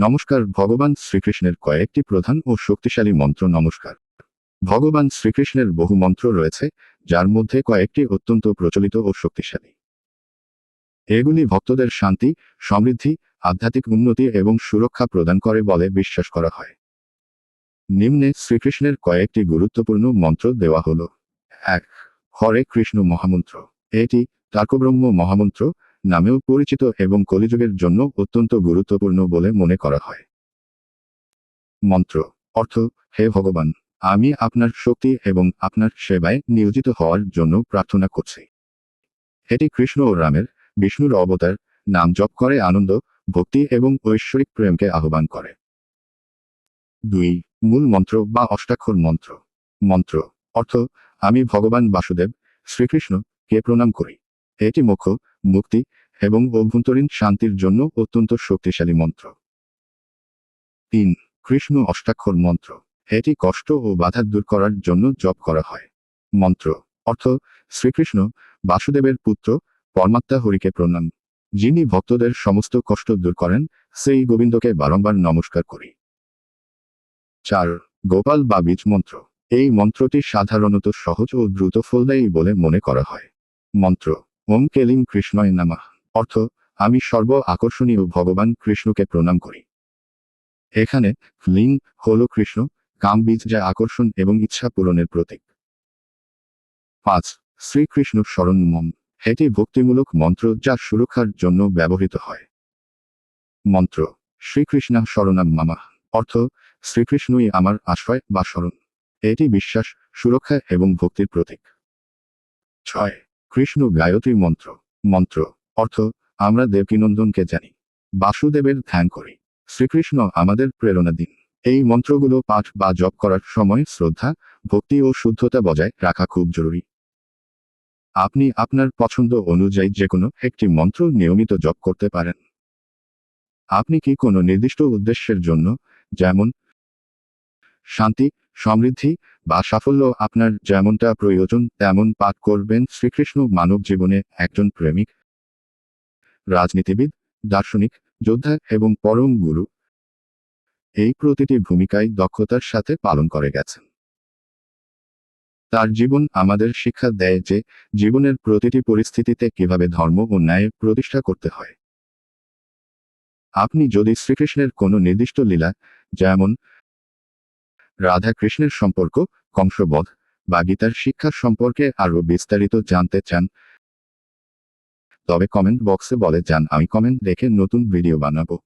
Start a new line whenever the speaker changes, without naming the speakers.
নমস্কার, ভগবান শ্রীকৃষ্ণের কয়েকটি প্রধান ও শক্তিশালী মন্ত্র নমস্কার। ভগবান শ্রীকৃষ্ণের বহু মন্ত্র রয়েছে, যার মধ্যে কয়েকটি অত্যন্ত প্রচলিত ও শক্তিশালী। এগুলি ভক্তদের শান্তি, সমৃদ্ধি, আধ্যাত্মিক উন্নতি এবং সুরক্ষা প্রদান করে বলে বিশ্বাস করা হয়। নিম্নে শ্রীকৃষ্ণের কয়েকটি গুরুত্বপূর্ণ মন্ত্র দেওয়া হল। এক, হরে কৃষ্ণ মহামন্ত্র। এটি তার্কব্রহ্ম মহামন্ত্র নামেও পরিচিত এবং কলিযুগের জন্য অত্যন্ত গুরুত্বপূর্ণ বলে মনে করা হয়। মন্ত্র, অর্থ, হে ভগবান, আমি আপনার শক্তি এবং আপনার সেবায় নিয়োজিত হওয়ার জন্য প্রার্থনা করছি। এটি কৃষ্ণ ও রামের, বিষ্ণুর অবতার, নাম জপ করে আনন্দ, ভক্তি এবং ঐশ্বরিক প্রেমকে আহ্বান করে। দুই, মূল মন্ত্র বা অষ্টাক্ষর মন্ত্র। মন্ত্র, অর্থ, আমি ভগবান বাসুদেব, শ্রীকৃষ্ণ, কে প্রণাম করি। এটি মোক্ষ মুক্তি এবং অভ্যন্তরীণ শান্তির জন্য অত্যন্ত শক্তিশালী মন্ত্র। তিন, কৃষ্ণ অষ্টাক্ষর মন্ত্র। এটি কষ্ট ও বাধা দূর করার জন্য জপ করা হয়। মন্ত্র, অর্থ, শ্রীকৃষ্ণ, বাসুদেবের পুত্র, পরমাত্মা হরিকে প্রণাম। যিনি ভক্তদের সমস্ত কষ্ট দূর করেন, সেই গোবিন্দকে বারংবার নমস্কার করি। চার, গোপাল বা বীজ মন্ত্র। এই মন্ত্রটি সাধারণত সহজ ও দ্রুত ফলদায়ী বলে মনে করা হয়। মন্ত্র ওম কেলিম কৃষ্ণয় নামা। অর্থ, আমি সর্ব আকর্ষণীয় ভগবান কৃষ্ণকে প্রণাম করি। এখানে, লিং, হল কৃষ্ণ, কাম বীজ যা আকর্ষণ এবং ইচ্ছা পূরণের প্রতীক। পাঁচ, শ্রীকৃষ্ণ স্মরণ মম। এটি ভক্তিমূলক মন্ত্র যা সুরক্ষার জন্য ব্যবহৃত হয়। মন্ত্র, শ্রীকৃষ্ণ শরণাম মামা। অর্থ, শ্রীকৃষ্ণই আমার আশ্রয় বা স্মরণ এটি বিশ্বাস, সুরক্ষা এবং ভক্তির প্রতীক। ছয় কৃষ্ণ গায়ত্রী মন্ত্র। মন্ত্র, অর্থ, আমরা দেবকীনন্দনকে জানি। বাসুদেবের ধ্যান করি। শ্রীকৃষ্ণ আমাদের প্রেরণা দিন। এই মন্ত্রগুলো পাঠ বা জপ করার সময় শ্রদ্ধা, ভক্তি ও শুদ্ধতা বজায় রাখা খুব জরুরি। আপনি আপনার পছন্দ অনুযায়ী যে কোনো একটি মন্ত্র নিয়মিত জপ করতে পারেন। আপনি কি কোনো নির্দিষ্ট উদ্দেশ্যের জন্য, যেমন, শান্তি সমৃদ্ধি বা সাফল্য আপনার যেমনটা প্রয়োজন, তেমন পাঠ করবেন শ্রীকৃষ্ণ মানব জীবনে একজন প্রেমিক, রাজনীতিবিদ, দার্শনিক, যোদ্ধা এবং পরম গুরু। এই প্রতিটি ভূমিকায় দক্ষতার সাথে পালন করে গেছেন। তার জীবন আমাদের শিক্ষা দেয় যে জীবনের প্রতিটি পরিস্থিতিতে কীভাবে ধর্ম ও ন্যায় প্রতিষ্ঠা করতে হয়। আপনি যদি শ্রীকৃষ্ণের কোনো নির্দিষ্ট লীলা, যেমন রাধা কৃষ্ণের সম্পর্ক, কংসবধ বা গীতার শিক্ষার সম্পর্কে আরও বিস্তারিত জানতে চান। তবে কমেন্ট বক্সে বলে যান, আমি কমেন্ট দেখে নতুন ভিডিও বানাবো।